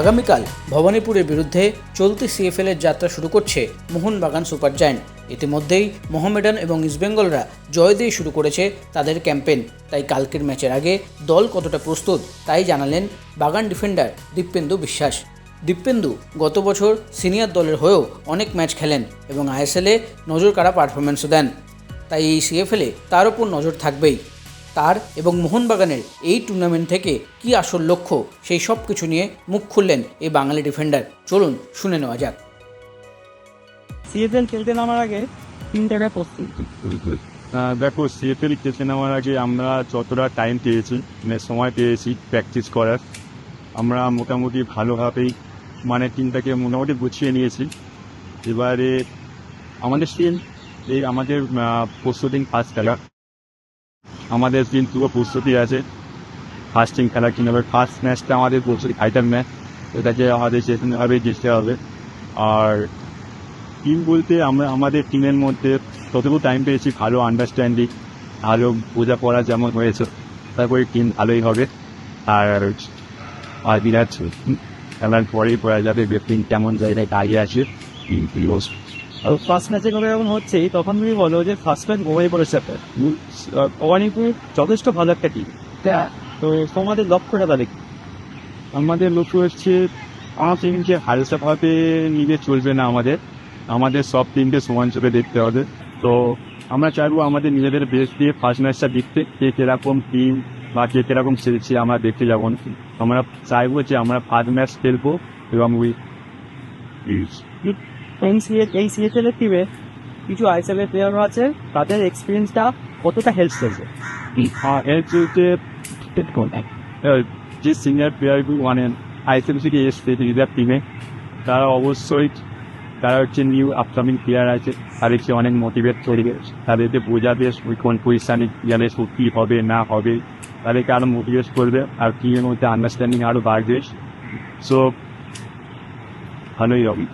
আগামীকাল ভবানীপুরের বিরুদ্ধে চলতি সিএফএল এর যাত্রা শুরু করছে মোহনবাগান সুপার জায়ান্ট। ইতিমধ্যেই মোহামেডান এবং ইস্টবেঙ্গলরা জয় দিয়ে শুরু করেছে তাদের ক্যাম্পেন তাই কালকের ম্যাচের আগে দল কতটা প্রস্তুত তাই জানালেন বাগান ডিফেন্ডার দীপেন্দু বিশ্বাস। দীপেন্দু গত বছর সিনিয়র দলের হয়েও অনেক ম্যাচ খেলেন এবং আইএসএলে নজর কাড়া পারফরমেন্সও দেন। তাই এই সিএফএলে তার উপর নজর থাকবেই। তার এবং মোহনবাগানের এই টুর্নামেন্ট থেকে কি আসল লক্ষ্য সেই সব কিছু নিয়ে মুখ খুললেন এই বাঙালি ডিফেন্ডার চলুন শুনে নেওয়া যাক। সিএসএল খেলতে নামার আগে তিন প্রস্তুত দেখো সিএফএল খেলতে নেওয়ার আগে আমরা যতটা টাইম পেয়েছি মানে সময় পেয়েছি প্র্যাকটিস করার আমরা মোটামুটি ভালোভাবেই মানে টিমটাকে মোটামুটি গুছিয়ে নিয়েছি। এবারে আমাদের টিম এই আমাদের প্রস্তুতি ফার্স্ট খেলা। আমাদের পুরো প্রস্তুতি আছে। ফার্স্ট টিম খেলা কীভাবে ফার্স্ট ম্যাচটা আমাদের প্রস্তুতি ফাইটার ম্যাচ এটাকে আমাদের যেভাবে জিততে হবে। আর টিম বলতে আমরা, আমাদের টিমের মধ্যে ততটুকু টাইম পেয়েছি, ভালো আন্ডারস্ট্যান্ডিং ভালো বোঝাপড়া যেমন হয়েছে, তারপরে টিম ভালোই হবে। আর আর বিরাট খেলার পরেই পড়া যাবে ব্যক্তি কেমন জায়গায় দাঁড়িয়ে আছে। ফার্স্ট ম্যাচে করে যখন হচ্ছেই তখন তুমি বলো যে ফার্স্ট ম্যাচ মোবাইল পড়েছে ভবানীপুর যথেষ্ট ভালো একটা টিম তো? তোমাদের লক্ষ্যটা তাহলে কি? আমাদের লক্ষ্য হচ্ছে আমার টিমকে হালসাভাবে নিয়ে চলবে না আমাদের। আমাদের সব টিমকে সমান চোখে দেখতে হবে। তো আমরা চাইব আমাদের নিজেদের বেস দিয়ে ফার্স্ট ম্যাচটা দেখতে কে কীরকম টিম বা কে কীরকম খেলছে আমরা দেখতে যাব। আমরা চাইব যে আমরা ফার্স্ট ম্যাচ খেলব এবং উই এই সিএ এই সিএসএল এর টিমে কিছু আইএসএল এর প্লেয়ারও আছে, তাদের এক্সপিরিয়েন্সটা কতটা হেল্প এর চলছে যে সিনিয়র প্লেয়ারগুলো মানে আইসিএম থেকে এসছে রিজার্ভ টিমে তারা অবশ্যই, তারা হচ্ছে নিউ আপকামিং প্লেয়ার আছে তাদেরকে অনেক মোটিভেট করবে, তাদেরকে বোঝাবে কোন পজিশানে গেলে কী হবে, না হবে, তাদেরকে আরও মোটিভেট করবে, আর টিমের মধ্যে আন্ডারস্ট্যান্ডিং আরও বাড়বে। সো ভালোই হবে।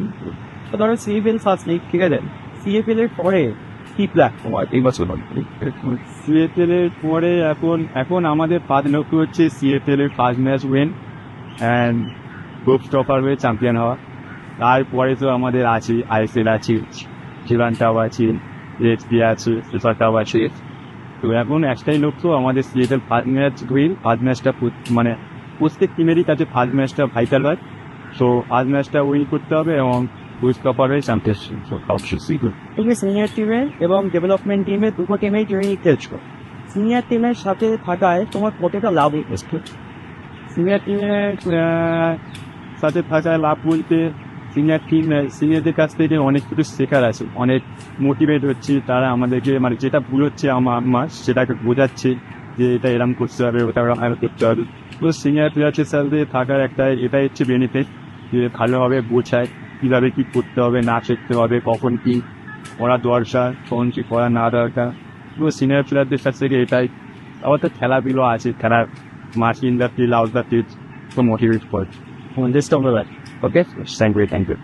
তো ধরো সিএফএল ফার্স্ট লিগ ঠিক আছে? সিএফএল এর পরে কি প্ল্যান এই বছর সিএফএল এর পরে এখন এখন আমাদের ফার্স্ট লক্ষ্য হচ্ছে সিএফএল এর first match win and group topper হয়ে চ্যাম্পিয়ন হওয়া। তারপরে তো আমাদের আছে আইএসএল আছে জীবানটাও আছে এসপি আছে সুপারটাও আছে। তো এখন একটাই লক্ষ্য আমাদের CFL first match win first ম্যাচটা মানে প্রত্যেক টিমেরই কাছে ফার্স্ট ম্যাচটা ভাইটাল হয়। সো ফার্স্ট ম্যাচটা উইন করতে হবে এবং সিনিয়র টিমে এবং ডেভেলপমেন্ট টিমে দুটো টিমেই তুমি সিনিয়র টিমের সাথে থাকায় তোমার কতটা লাভ সিনিয়র টিমের সাথে থাকায় লাভ বলতে সিনিয়র টিম কাছ থেকে অনেক কিছু শেখার আছে। অনেক মোটিভেট হচ্ছে, তারা আমাদেরকে মানে যেটা ভুল হচ্ছে আমার, সেটাকে বোঝাচ্ছে যে এটা এরম করতে হবে, ওটা করতে হবে। তো সিনিয়র প্লেয়ারদের সাথে থাকার একটা এটাই হচ্ছে বেনিফিট যে ভালোভাবে বোঝায়। কীভাবে কী করতে হবে না শিখতে হবে কখন কী করা দরকার কখন কী করা না দরকার। পুরো সিনিয়র প্লেয়ারদের কাছ থেকে এটাই। আবার তো খেলাগুলো আছে খেলার মাছ in the field out the field তো মোটিভেট করে জাস্ট আমরা okay thank you thank you